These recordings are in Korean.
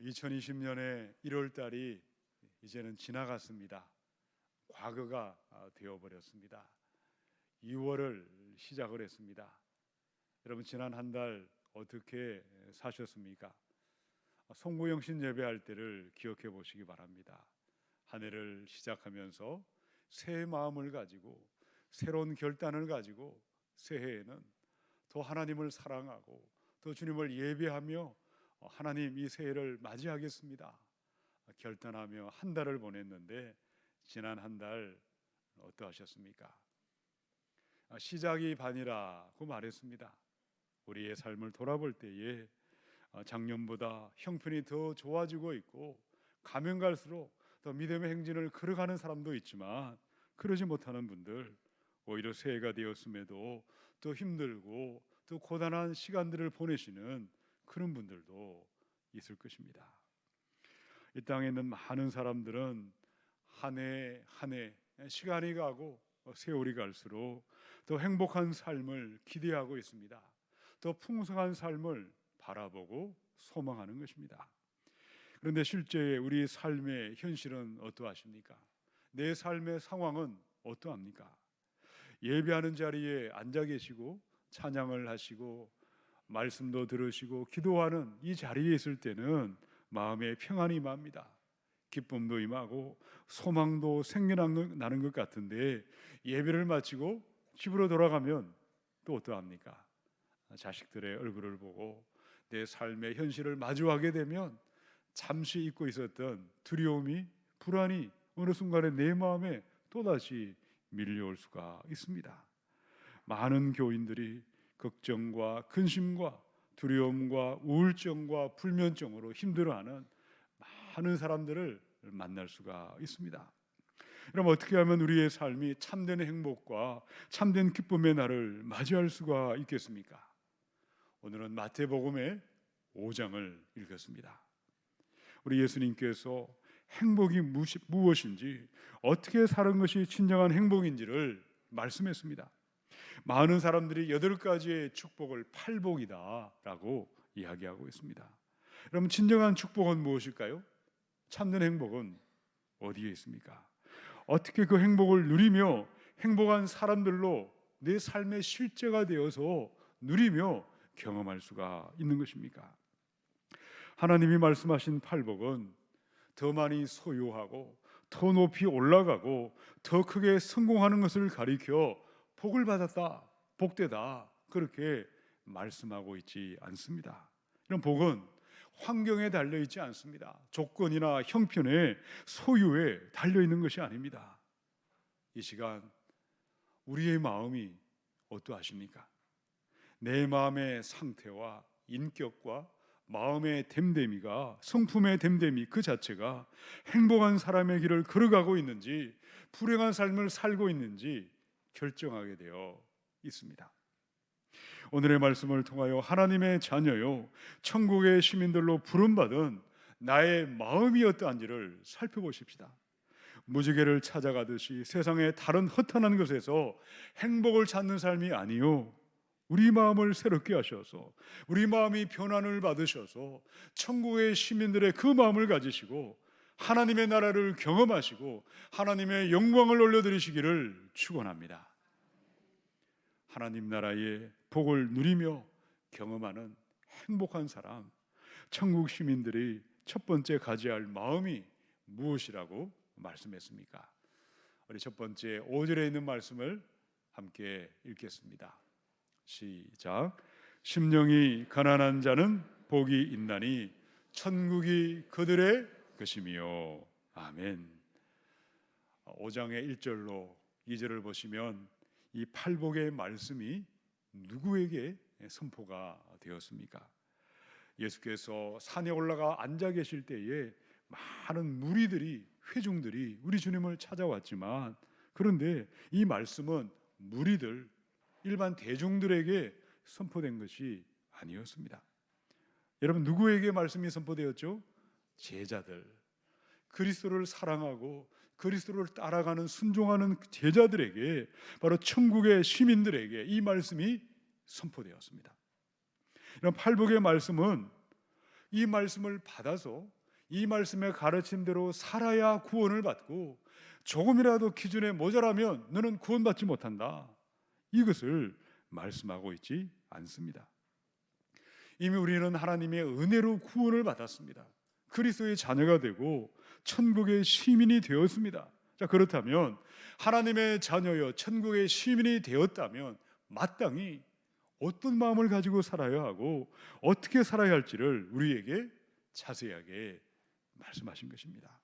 2020년의 1월 달이 이제는 지나갔습니다. 과거가 되어 버렸습니다. 2월을 시작을 했습니다. 여러분 지난 한 달 어떻게 사셨습니까? 송구영신 예배할 때를 기억해 보시기 바랍니다. 한 해를 시작하면서 새 마음을 가지고 새로운 결단을 가지고 새해에는 더 하나님을 사랑하고 더 주님을 예배하며 하나님 이 새해를 맞이하겠습니다. 결단하며 한 달을 보냈는데 지난 한 달 어떠하셨습니까? 시작이 반이라고 말했습니다. 우리의 삶을 돌아볼 때에 작년보다 형편이 더 좋아지고 있고 가면 갈수록 더 믿음의 행진을 걸어가는 사람도 있지만 그러지 못하는 분들 오히려 새해가 되었음에도 또 힘들고 또 고단한 시간들을 보내시는 그런 분들도 있을 것입니다. 이 땅에 있는 많은 사람들은 한 해 한 해 시간이 가고 세월이 갈수록 더 행복한 삶을 기대하고 있습니다. 더 풍성한 삶을 바라보고 소망하는 것입니다. 그런데 실제 우리 삶의 현실은 어떠하십니까? 내 삶의 상황은 어떠합니까? 예배하는 자리에 앉아 계시고 찬양을 하시고 말씀도 들으시고 기도하는 이 자리에 있을 때는 마음에 평안이 임합니다. 기쁨도 임하고 소망도 생겨나는 것 같은데 예배를 마치고 집으로 돌아가면 또 어떠합니까? 자식들의 얼굴을 보고 내 삶의 현실을 마주하게 되면 잠시 잊고 있었던 두려움이 불안이 어느 순간에 내 마음에 또다시 밀려올 수가 있습니다. 많은 교인들이 걱정과 근심과 두려움과 우울증과 불면증으로 힘들어하는 많은 사람들을 만날 수가 있습니다. 그럼 어떻게 하면 우리의 삶이 참된 행복과 참된 기쁨의 날을 맞이할 수가 있겠습니까? 오늘은 마태복음의 5장을 읽었습니다. 우리 예수님께서 행복이 무엇인지 어떻게 사는 것이 진정한 행복인지를 말씀했습니다. 많은 사람들이 여덟 가지의 축복을 팔복이다라고 이야기하고 있습니다. 그럼 진정한 축복은 무엇일까요? 참된 행복은 어디에 있습니까? 어떻게 그 행복을 누리며 행복한 사람들로 내 삶의 실제가 되어서 누리며 경험할 수가 있는 것입니까? 하나님이 말씀하신 팔복은 더 많이 소유하고 더 높이 올라가고 더 크게 성공하는 것을 가리켜 복을 받았다, 복되다 그렇게 말씀하고 있지 않습니다. 이런 복은 환경에 달려 있지 않습니다. 조건이나 형편에 소유에 달려 있는 것이 아닙니다. 이 시간 우리의 마음이 어떠하십니까? 내 마음의 상태와 인격과 마음의 됨됨이가 성품의 됨됨이 그 자체가 행복한 사람의 길을 걸어가고 있는지 불행한 삶을 살고 있는지 결정하게 되어 있습니다. 오늘의 말씀을 통하여 하나님의 자녀요 천국의 시민들로 부름받은 나의 마음이 어떠한지를 살펴보십시다. 무지개를 찾아가듯이 세상의 다른 허탄한 것에서 행복을 찾는 삶이 아니요 우리 마음을 새롭게 하셔서 우리 마음이 변환을 받으셔서 천국의 시민들의 그 마음을 가지시고 하나님의 나라를 경험하시고 하나님의 영광을 올려드리시기를 축원합니다. 하나님 나라의 복을 누리며 경험하는 행복한 사람, 천국 시민들이 첫 번째 가져야 할 마음이 무엇이라고 말씀했습니까? 우리 첫 번째 5절에 있는 말씀을 함께 읽겠습니다. 시작. 심령이 가난한 자는 복이 있나니 천국이 그들의 것이며 아멘. 5장의 1절로 2절을 보시면 이 팔복의 말씀이 누구에게 선포가 되었습니까? 예수께서 산에 올라가 앉아 계실 때에 많은 무리들이 회중들이 우리 주님을 찾아왔지만 그런데 이 말씀은 무리들 일반 대중들에게 선포된 것이 아니었습니다. 여러분 누구에게 말씀이 선포되었죠? 제자들. 그리스도를 사랑하고 그리스도를 따라가는 순종하는 제자들에게 바로 천국의 시민들에게 이 말씀이 선포되었습니다. 이런 팔복의 말씀은 이 말씀을 받아서 이 말씀의 가르침대로 살아야 구원을 받고 조금이라도 기준에 모자라면 너는 구원받지 못한다. 이것을 말씀하고 있지 않습니다. 이미 우리는 하나님의 은혜로 구원을 받았습니다. 그리스도의 자녀가 되고 천국의 시민이 되었습니다. 자, 그렇다면 하나님의 자녀여 천국의 시민이 되었다면 마땅히 어떤 마음을 가지고 살아야 하고 어떻게 살아야 할지를 우리에게 자세하게 말씀하신 것입니다.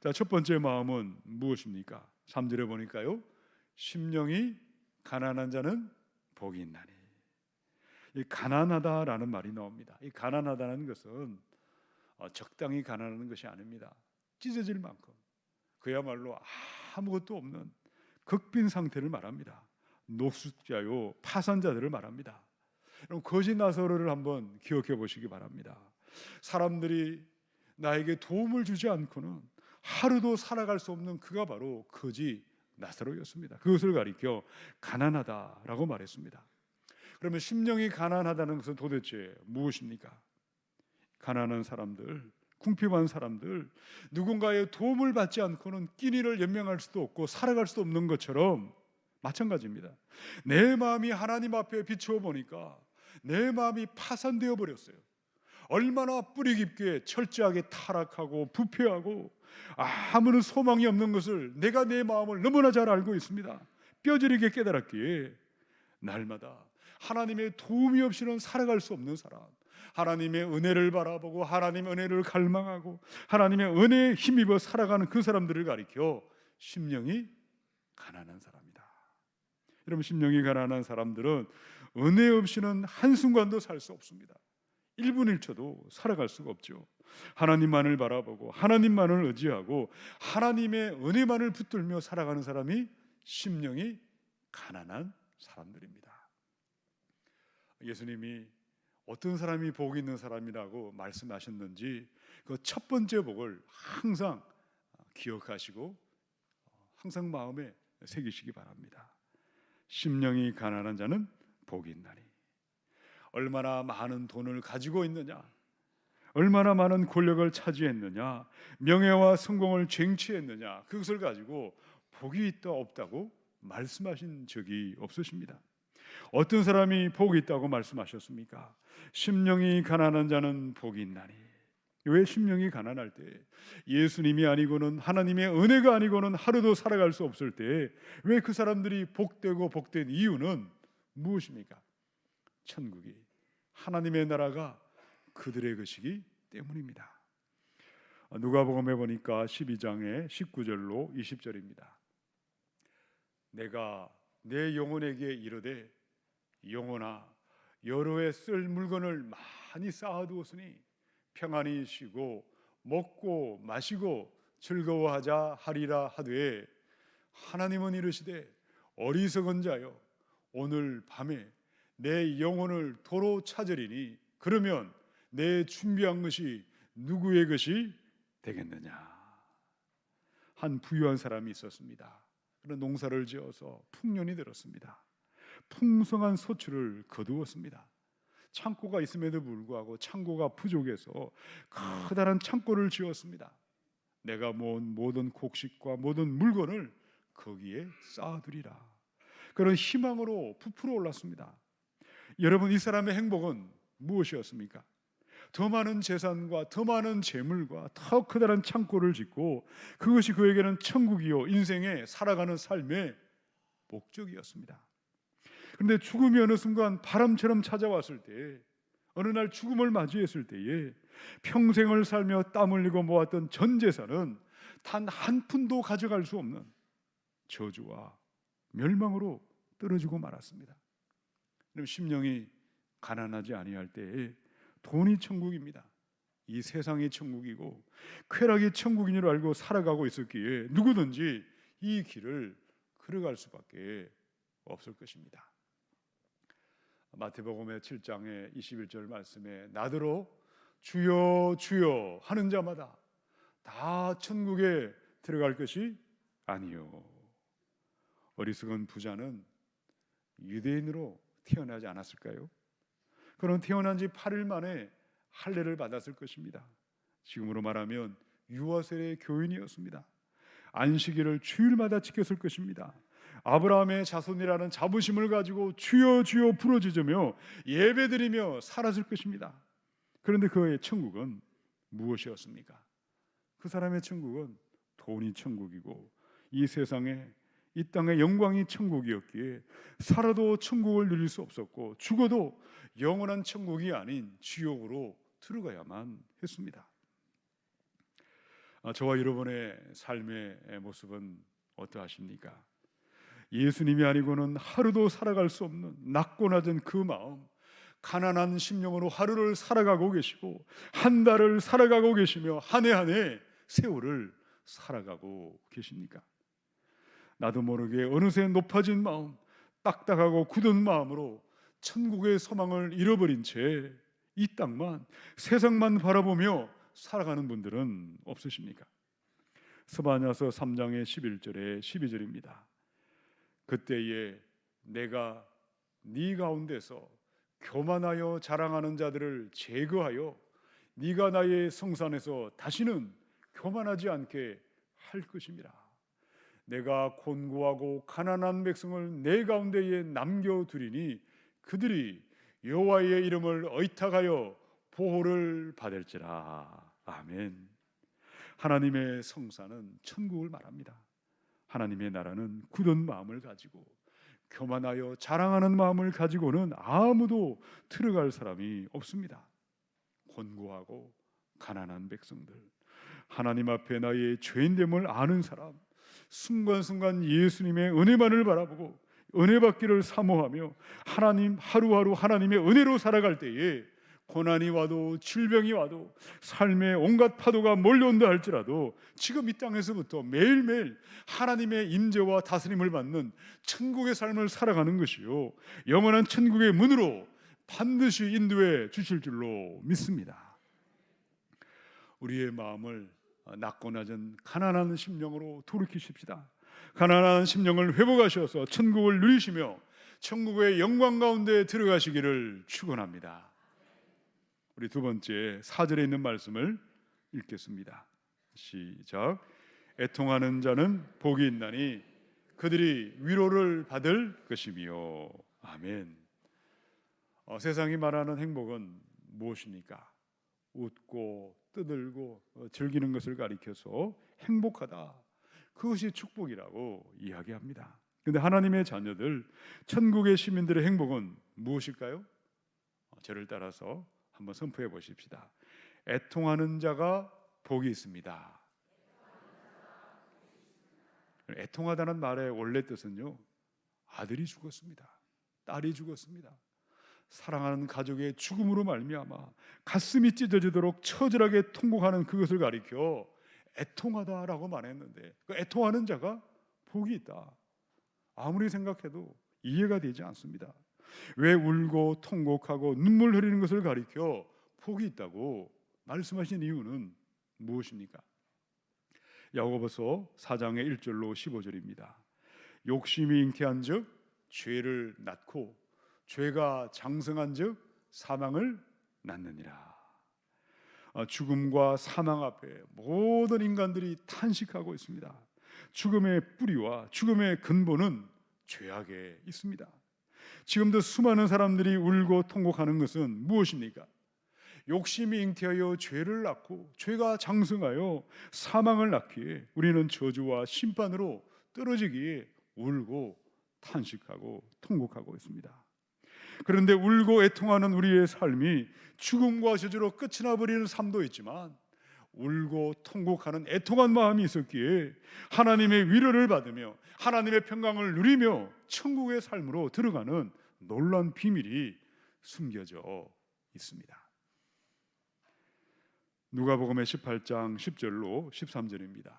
자, 첫 번째 마음은 무엇입니까? 3절에 보니까요. 심령이 가난한 자는 복이 있나니. 이 가난하다라는 말이 나옵니다. 이 가난하다는 것은 어, 적당히 가난한 것이 아닙니다. 찢어질 만큼 그야말로 아무것도 없는 극빈 상태를 말합니다. 녹수자요 파산자들을 말합니다. 그럼 거짓 나서로를 한번 기억해 보시기 바랍니다. 사람들이 나에게 도움을 주지 않고는 하루도 살아갈 수 없는 그가 바로 거지 나사로였습니다. 그것을 가리켜 가난하다라고 말했습니다. 그러면 심령이 가난하다는 것은 도대체 무엇입니까? 가난한 사람들, 궁핍한 사람들, 누군가의 도움을 받지 않고는 끼니를 연명할 수도 없고 살아갈 수도 없는 것처럼 마찬가지입니다. 내 마음이 하나님 앞에 비추어 보니까 내 마음이 파산되어 버렸어요. 얼마나 뿌리 깊게 철저하게 타락하고 부패하고 아무런 소망이 없는 것을 내가 내 마음을 너무나 잘 알고 있습니다. 뼈저리게 깨달았기에 날마다 하나님의 도움이 없이는 살아갈 수 없는 사람, 하나님의 은혜를 바라보고 하나님의 은혜를 갈망하고 하나님의 은혜에 힘입어 살아가는 그 사람들을 가리켜 심령이 가난한 사람이다. 여러분 심령이 가난한 사람들은 은혜 없이는 한순간도 살 수 없습니다. 1분 1초도 살아갈 수가 없죠. 하나님만을 바라보고 하나님만을 의지하고 하나님의 은혜만을 붙들며 살아가는 사람이 심령이 가난한 사람들입니다. 예수님이 어떤 사람이 복 있는 사람이라고 말씀하셨는지 그 첫 번째 복을 항상 기억하시고 항상 마음에 새기시기 바랍니다. 심령이 가난한 자는 복이 있나니 얼마나 많은 돈을 가지고 있느냐 얼마나 많은 권력을 차지했느냐 명예와 성공을 쟁취했느냐 그것을 가지고 복이 있다 없다고 말씀하신 적이 없으십니다. 어떤 사람이 복이 있다고 말씀하셨습니까? 심령이 가난한 자는 복이 있나니. 왜 심령이 가난할 때 예수님이 아니고는 하나님의 은혜가 아니고는 하루도 살아갈 수 없을 때 왜 그 사람들이 복되고 복된 이유는 무엇입니까? 천국이 하나님의 나라가 그들의 것이기 때문입니다. 누가복음에 보니까 12장의 19절로 20절입니다. 내가 내 영혼에게 이르되 영혼아 여러 해쓸 물건을 많이 쌓아두었으니 평안히 쉬고 먹고 마시고 즐거워하자 하리라 하되 하나님은 이르시되 어리석은 자여 오늘 밤에 내 영혼을 도로 찾으리니 그러면 내 준비한 것이 누구의 것이 되겠느냐 한 부유한 사람이 있었습니다. 그런 농사를 지어서 풍년이 들었습니다. 풍성한 소출을 거두었습니다. 창고가 있음에도 불구하고 창고가 부족해서 커다란 창고를 지었습니다. 내가 모은 모든 곡식과 모든 물건을 거기에 쌓아두리라. 그런 희망으로 부풀어 올랐습니다. 여러분 이 사람의 행복은 무엇이었습니까? 더 많은 재산과 더 많은 재물과 더 커다란 창고를 짓고 그것이 그에게는 천국이요 인생의 살아가는 삶의 목적이었습니다. 그런데 죽음이 어느 순간 바람처럼 찾아왔을 때 어느 날 죽음을 맞이했을 때에 평생을 살며 땀 흘리고 모았던 전 재산은 단 한 푼도 가져갈 수 없는 저주와 멸망으로 떨어지고 말았습니다. 그럼 심령이 가난하지 아니할 때에 돈이 천국입니다. 이 세상이 천국이고 쾌락이 천국인 줄 알고 살아가고 있었기에 누구든지 이 길을 걸어갈 수밖에 없을 것입니다. 마태복음의 7장의 21절 말씀에 나더러 주여 주여 하는 자마다 다 천국에 들어갈 것이 아니요. 어리석은 부자는 유대인으로 태어나지 않았을까요? 그는 태어난 지 8일 만에 할례를 받았을 것입니다. 지금으로 말하면 유아세의 교인이었습니다. 안식일을 주일마다 지켰을 것입니다. 아브라함의 자손이라는 자부심을 가지고 주여 주여 부르짖으며 예배드리며 살았을 것입니다. 그런데 그의 천국은 무엇이었습니까? 그 사람의 천국은 돈이 천국이고 이 세상에 이 땅의 영광이 천국이었기에 살아도 천국을 누릴 수 없었고 죽어도 영원한 천국이 아닌 지옥으로 들어가야만 했습니다. 아, 저와 여러분의 삶의 모습은 어떠하십니까? 예수님이 아니고는 하루도 살아갈 수 없는 낮고 낮은 그 마음, 가난한 심령으로 하루를 살아가고 계시고 한 달을 살아가고 계시며 한 해 한 해 세월을 살아가고 계십니까? 나도 모르게 어느새 높아진 마음, 딱딱하고 굳은 마음으로 천국의 소망을 잃어버린 채 이 땅만 세상만 바라보며 살아가는 분들은 없으십니까? 스바냐서 3장의 11절에 12절입니다. 그때에 내가 네 가운데서 교만하여 자랑하는 자들을 제거하여 네가 나의 성산에서 다시는 교만하지 않게 할 것임이라. 내가 곤고하고 가난한 백성을 내 가운데에 남겨 두리니 그들이 여호와의 이름을 의탁하여 보호를 받을지라. 아멘. 하나님의 성사는 천국을 말합니다. 하나님의 나라는 굳은 마음을 가지고 교만하여 자랑하는 마음을 가지고는 아무도 들어갈 사람이 없습니다. 곤고하고 가난한 백성들, 하나님 앞에 나의 죄인됨을 아는 사람, 순간순간 예수님의 은혜만을 바라보고 은혜 받기를 사모하며 하나님 하루하루 하나님의 은혜로 살아갈 때에 고난이 와도 질병이 와도 삶의 온갖 파도가 몰려온다 할지라도 지금 이 땅에서부터 매일매일 하나님의 임재와 다스림을 받는 천국의 삶을 살아가는 것이요 영원한 천국의 문으로 반드시 인도해 주실 줄로 믿습니다. 우리의 마음을 낮고 낮은 가난한 심령으로 돌이키십시다. 가난한 심령을 회복하셔서 천국을 누리시며 천국의 영광 가운데 들어가시기를 축원합니다. 우리 두 번째 사절에 있는 말씀을 읽겠습니다. 시작. 애통하는 자는 복이 있나니 그들이 위로를 받을 것이며 아멘. 어, 세상이 말하는 행복은 무엇입니까? 웃고 떠들고 어, 즐기는 것을 가리켜서 행복하다. 그것이 축복이라고 이야기합니다. 근데 하나님의 자녀들 천국의 시민들의 행복은 무엇일까요? 어, 저를 따라서 한번 선포해 보십시다. 애통하는 자가 복이 있습니다. 애통하다는 말의 원래 뜻은요. 아들이 죽었습니다. 딸이 죽었습니다. 사랑하는 가족의 죽음으로 말미암아 가슴이 찢어지도록 처절하게 통곡하는 그것을 가리켜 애통하다라고 말했는데 그 애통하는 자가 복이 있다. 아무리 생각해도 이해가 되지 않습니다. 왜 울고 통곡하고 눈물 흘리는 것을 가리켜 복이 있다고 말씀하신 이유는 무엇입니까? 야고보서 4장의 1절로 15절입니다. 욕심이 잉태한즉 죄를 낳고 죄가 장성한즉 사망을 낳느니라. 아, 죽음과 사망 앞에 모든 인간들이 탄식하고 있습니다. 죽음의 뿌리와 죽음의 근본은 죄악에 있습니다. 지금도 수많은 사람들이 울고 통곡하는 것은 무엇입니까? 욕심이 잉태하여 죄를 낳고 죄가 장성하여 사망을 낳기에 우리는 저주와 심판으로 떨어지기에 울고 탄식하고 통곡하고 있습니다. 그런데 울고 애통하는 우리의 삶이 죽음과 저주로 끝이 나버리는 삶도 있지만 울고 통곡하는 애통한 마음이 있었기에 하나님의 위로를 받으며 하나님의 평강을 누리며 천국의 삶으로 들어가는 놀란 비밀이 숨겨져 있습니다. 누가복음의 18장 10절로 13절입니다.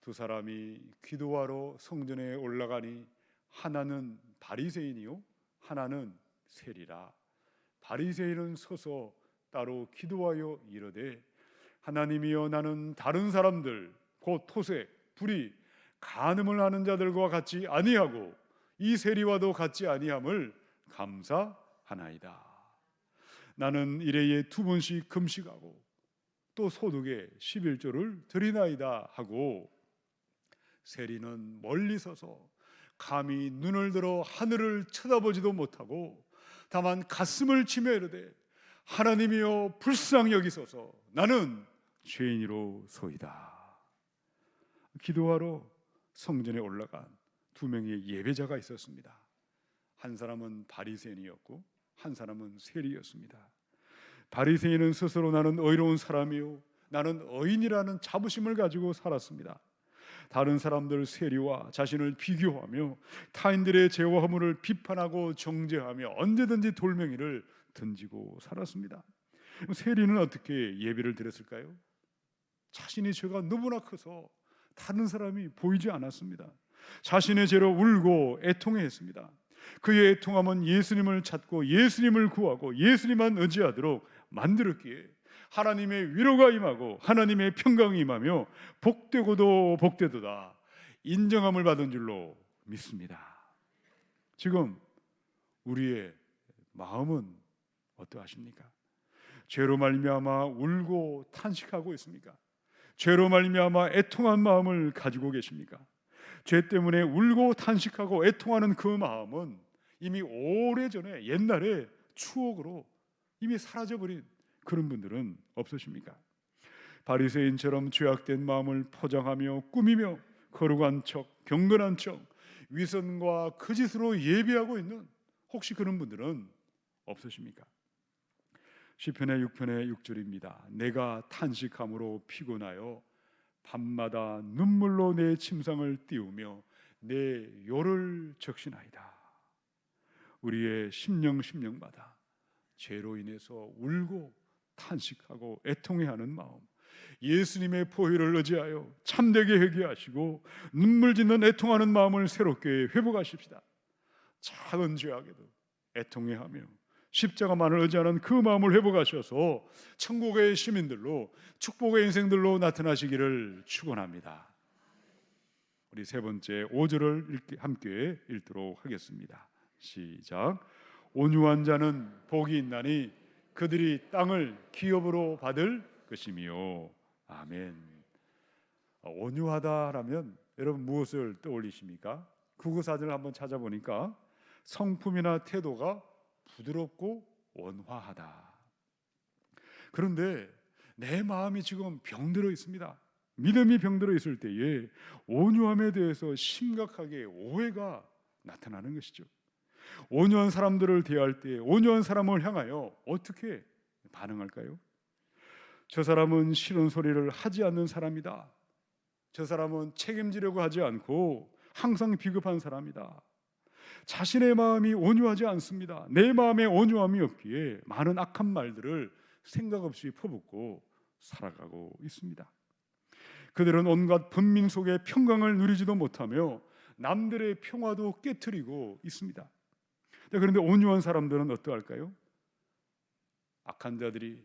두 사람이 기도하러 성전에 올라가니 하나는 바리새인이요 하나는 세리라. 바리새인은 서서 따로 기도하여 이르되 하나님이여 나는 다른 사람들 곧 토색 불이 간음을 하는 자들과 같이 아니하고 이 세리와도 같지 아니함을 감사하나이다. 나는 일회에 두 번씩 금식하고 또 소득에 11조를 드리나이다 하고 세리는 멀리 서서 감히 눈을 들어 하늘을 쳐다보지도 못하고 다만 가슴을 치며 이르되 하나님이여 불쌍히 여기소서 나는 죄인이로 소이다. 기도하러 성전에 올라간 두 명의 예배자가 있었습니다. 한 사람은 바리새인이었고 한 사람은 세리였습니다. 바리새인은 스스로 나는 의로운 사람이요 나는 의인이라는 자부심을 가지고 살았습니다. 다른 사람들 세리와 자신을 비교하며 타인들의 죄와 허물을 비판하고 정죄하며 언제든지 돌멩이를 던지고 살았습니다. 세리는 어떻게 예배를 드렸을까요? 자신의 죄가 너무나 커서 다른 사람이 보이지 않았습니다. 자신의 죄로 울고 애통했습니다. 그의 애통함은 예수님을 찾고 예수님을 구하고 예수님만 의지하도록 만들었기에 하나님의 위로가 임하고 하나님의 평강이 임하며 복되고도 복되도다 인정함을 받은 줄로 믿습니다. 지금 우리의 마음은 어떠하십니까? 죄로 말미암아 울고 탄식하고 있습니까? 죄로 말미암아 애통한 마음을 가지고 계십니까? 죄 때문에 울고 탄식하고 애통하는 그 마음은 이미 오래전에 옛날에 추억으로 이미 사라져버린 그런 분들은 없으십니까? 바리새인처럼 죄악된 마음을 포장하며 꾸미며 거룩한 척, 경건한 척, 위선과 거짓으로 예비하고 있는 혹시 그런 분들은 없으십니까? 시편의 6편의 6절입니다. 내가 탄식함으로 피곤하여 밤마다 눈물로 내 침상을 띄우며 내 요를 적시나이다. 우리의 심령 심령마다 죄로 인해서 울고 탄식하고 애통해하는 마음, 예수님의 포효를 의지하여 참되게 회개하시고 눈물 짓는 애통하는 마음을 새롭게 회복하십시다. 작은 죄악에도 애통해하며 십자가만을 의지하는 그 마음을 회복하셔서 천국의 시민들로 축복의 인생들로 나타나시기를 축원합니다. 우리 세 번째 5절을 함께 읽도록 하겠습니다. 시작. 온유한 자는 복이 있나니 그들이 땅을 기업으로 받을 것이미요. 아멘. 온유하다라면 여러분 무엇을 떠올리십니까? 구구사전을 한번 찾아보니까 성품이나 태도가 부드럽고 원화하다. 그런데 내 마음이 지금 병들어 있습니다. 믿음이 병들어 있을 때에 온유함에 대해서 심각하게 오해가 나타나는 것이죠. 온유한 사람들을 대할 때 온유한 사람을 향하여 어떻게 반응할까요? 저 사람은 싫은 소리를 하지 않는 사람이다. 저 사람은 책임지려고 하지 않고 항상 비겁한 사람이다. 자신의 마음이 온유하지 않습니다. 내 마음에 온유함이 없기에 많은 악한 말들을 생각 없이 퍼붓고 살아가고 있습니다. 그들은 온갖 분민 속에 평강을 누리지도 못하며 남들의 평화도 깨뜨리고 있습니다. 네, 그런데 온유한 사람들은 어떠할까요? 악한 자들이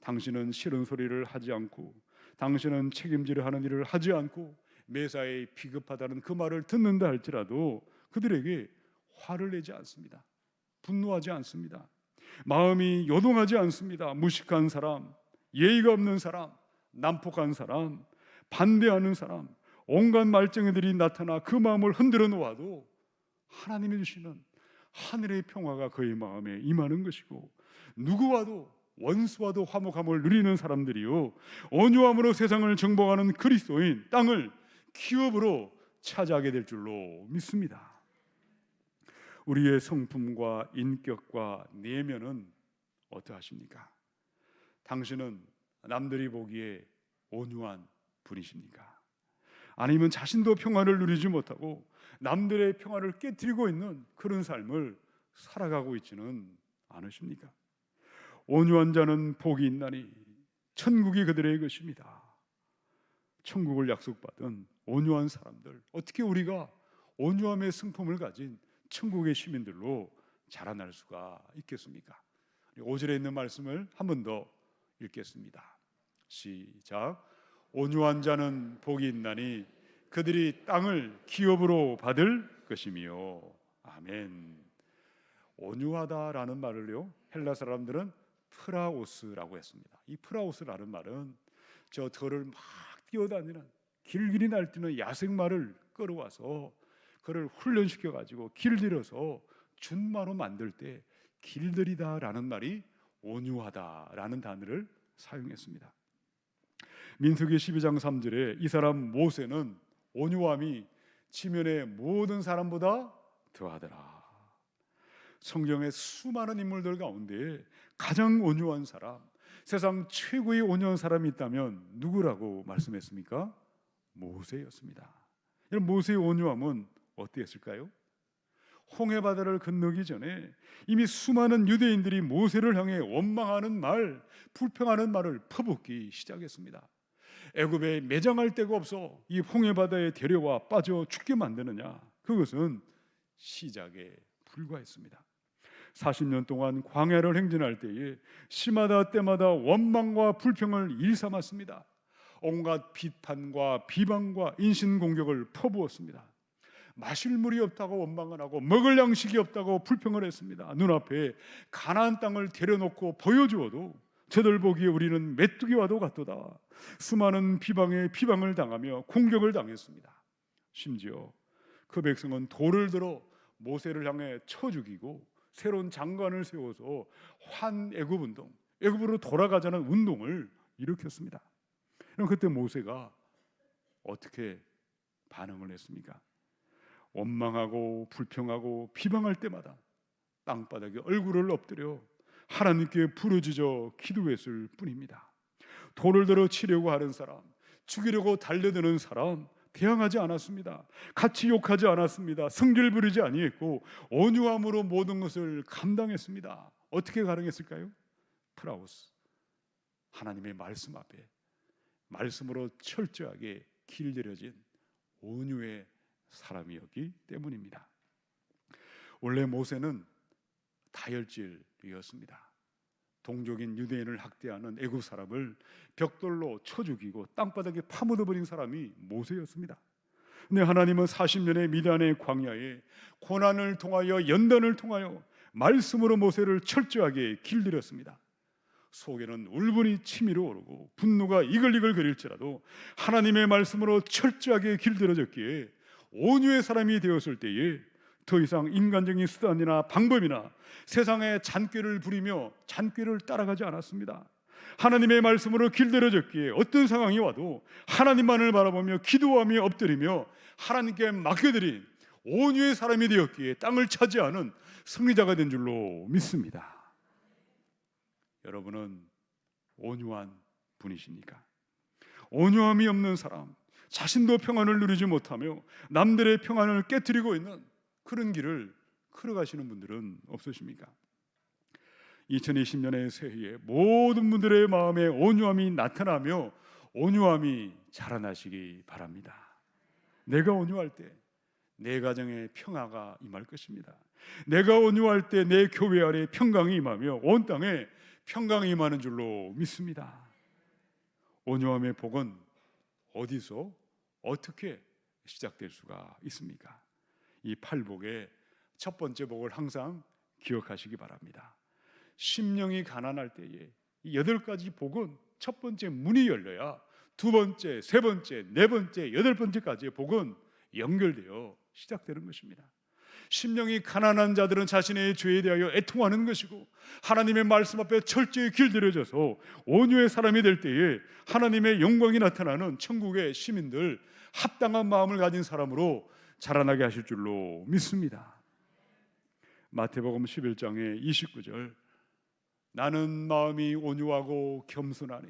당신은 싫은 소리를 하지 않고 당신은 책임지려 하는 일을 하지 않고 매사에 비겁하다는 그 말을 듣는다 할지라도 그들에게 화를 내지 않습니다. 분노하지 않습니다. 마음이 요동하지 않습니다. 무식한 사람, 예의가 없는 사람, 난폭한 사람, 반대하는 사람, 온갖 말쟁이들이 나타나 그 마음을 흔들어 놓아도 하나님이 주시는 하늘의 평화가 그의 마음에 임하는 것이고 누구와도 원수와도 화목함을 누리는 사람들이요 온유함으로 세상을 정복하는 그리스도인 땅을 기업으로 차지하게 될 줄로 믿습니다. 우리의 성품과 인격과 내면은 어떠하십니까? 당신은 남들이 보기에 온유한 분이십니까? 아니면 자신도 평화를 누리지 못하고 남들의 평화를 깨뜨리고 있는 그런 삶을 살아가고 있지는 않으십니까? 온유한 자는 복이 있나니 천국이 그들의 것입니다. 천국을 약속받은 온유한 사람들 어떻게 우리가 온유함의 승품을 가진 천국의 시민들로 자라날 수가 있겠습니까? 5절에 있는 말씀을 한 번 더 읽겠습니다. 시작. 온유한 자는 복이 있나니 그들이 땅을 기업으로 받을 것이며 아멘. 온유하다라는 말을요 헬라 사람들은 프라오스라고 했습니다. 이 프라오스라는 말은 저 덜을 막 뛰어다니는 길길이 날뛰는 야생마를 끌어와서 그를 훈련시켜 가지고 길들여서 준마로 만들 때 길들이다라는 말이 온유하다라는 단어를 사용했습니다. 민수기 12장 3절에 이 사람 모세는 온유함이 지면의 모든 사람보다 더하더라. 성경의 수많은 인물들 가운데 가장 온유한 사람, 세상 최고의 온유한 사람이 있다면 누구라고 말씀했습니까? 모세였습니다. 이런 모세의 온유함은 어땠을까요? 홍해 바다를 건너기 전에 이미 수많은 유대인들이 모세를 향해 원망하는 말, 불평하는 말을 퍼붓기 시작했습니다. 애굽에 매장할 데가 없어 이 홍해 바다에 데려와 빠져 죽게 만드느냐? 그것은 시작에 불과했습니다. 40년 동안 광야를 행진할 때에 시마다 때마다 원망과 불평을 일삼았습니다. 온갖 비판과 비방과 인신 공격을 퍼부었습니다. 마실 물이 없다고 원망을 하고 먹을 양식이 없다고 불평을 했습니다. 눈앞에 가나안 땅을 데려놓고 보여주어도 저들 보기에 우리는 메뚜기와도 같도다. 수많은 비방에 비방을 당하며 공격을 당했습니다. 심지어 그 백성은 돌을 들어 모세를 향해 쳐 죽이고 새로운 장관을 세워서 환 애굽 운동, 애굽으로 돌아가자는 운동을 일으켰습니다. 그럼 그때 모세가 어떻게 반응을 했습니까? 원망하고 불평하고 비방할 때마다 땅바닥에 얼굴을 엎드려 하나님께 부르짖어 기도했을 뿐입니다. 돌을 들어 치려고 하는 사람, 죽이려고 달려드는 사람 대항하지 않았습니다. 같이 욕하지 않았습니다. 성질 부리지 아니했고 온유함으로 모든 것을 감당했습니다. 어떻게 가능했을까요? 프라우스 하나님의 말씀 앞에 말씀으로 철저하게 길들여진 온유의 사람이었기 때문입니다. 원래 모세는 다혈질이었습니다. 동족인 유대인을 학대하는 애굽 사람을 벽돌로 쳐 죽이고 땅바닥에 파묻어 버린 사람이 모세였습니다. 근데 하나님은 40년의 미단의 광야에 고난을 통하여 연단을 통하여 말씀으로 모세를 철저하게 길들였습니다. 속에는 울분이 치밀어 오르고 분노가 이글이글 거릴지라도 하나님의 말씀으로 철저하게 길들여졌기에 온유의 사람이 되었을 때에 더 이상 인간적인 수단이나 방법이나 세상의 잔꾀를 부리며 잔꾀를 따라가지 않았습니다. 하나님의 말씀으로 길들여졌기에 어떤 상황이 와도 하나님만을 바라보며 기도하며 엎드리며 하나님께 맡겨드린 온유의 사람이 되었기에 땅을 차지하는 승리자가 된 줄로 믿습니다. 여러분은 온유한 분이십니까? 온유함이 없는 사람, 자신도 평안을 누리지 못하며 남들의 평안을 깨뜨리고 있는 그런 길을 걸어가시는 분들은 없으십니까? 2020년의 새해에 모든 분들의 마음에 온유함이 나타나며 온유함이 자라나시기 바랍니다. 내가 온유할 때 내 가정에 평화가 임할 것입니다. 내가 온유할 때 내 교회 아래 평강이 임하며 온 땅에 평강이 임하는 줄로 믿습니다. 온유함의 복은 어디서 어떻게 시작될 수가 있습니까? 이 팔복의 첫 번째 복을 항상 기억하시기 바랍니다. 심령이 가난할 때에 이 여덟 가지 복은 첫 번째 문이 열려야 두 번째, 세 번째, 네 번째, 여덟 번째까지의 복은 연결되어 시작되는 것입니다. 심령이 가난한 자들은 자신의 죄에 대하여 애통하는 것이고 하나님의 말씀 앞에 철저히 길들여져서 온유의 사람이 될 때에 하나님의 영광이 나타나는 천국의 시민들 합당한 마음을 가진 사람으로 자라나게 하실 줄로 믿습니다. 마태복음 11장의 29절 나는 마음이 온유하고 겸손하니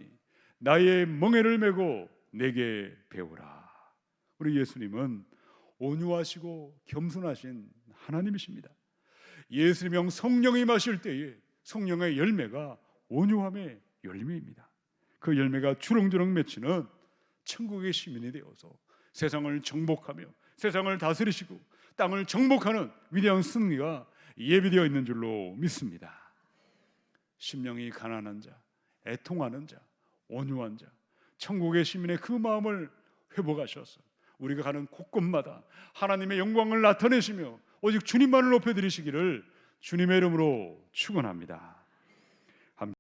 나의 멍에를 메고 내게 배우라. 우리 예수님은 온유하시고 겸손하신 하나님이십니다. 예수님형 성령이 마실 때에 성령의 열매가 온유함의 열매입니다. 그 열매가 주렁주렁 맺히는 천국의 시민이 되어서 세상을 정복하며 세상을 다스리시고 땅을 정복하는 위대한 승리가 예비되어 있는 줄로 믿습니다. 심령이 가난한 자, 애통하는 자, 온유한 자, 천국의 시민의 그 마음을 회복하셔서 우리가 가는 곳곳마다 하나님의 영광을 나타내시며 오직 주님만을 높여 드리시기를 주님의 이름으로 축원합니다.